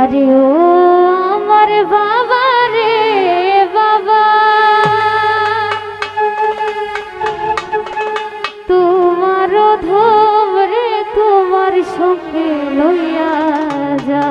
আরে ও আমার বাবা রে বাবা। তোমার ধরে তোমার সঙ্গে লইয়া যা।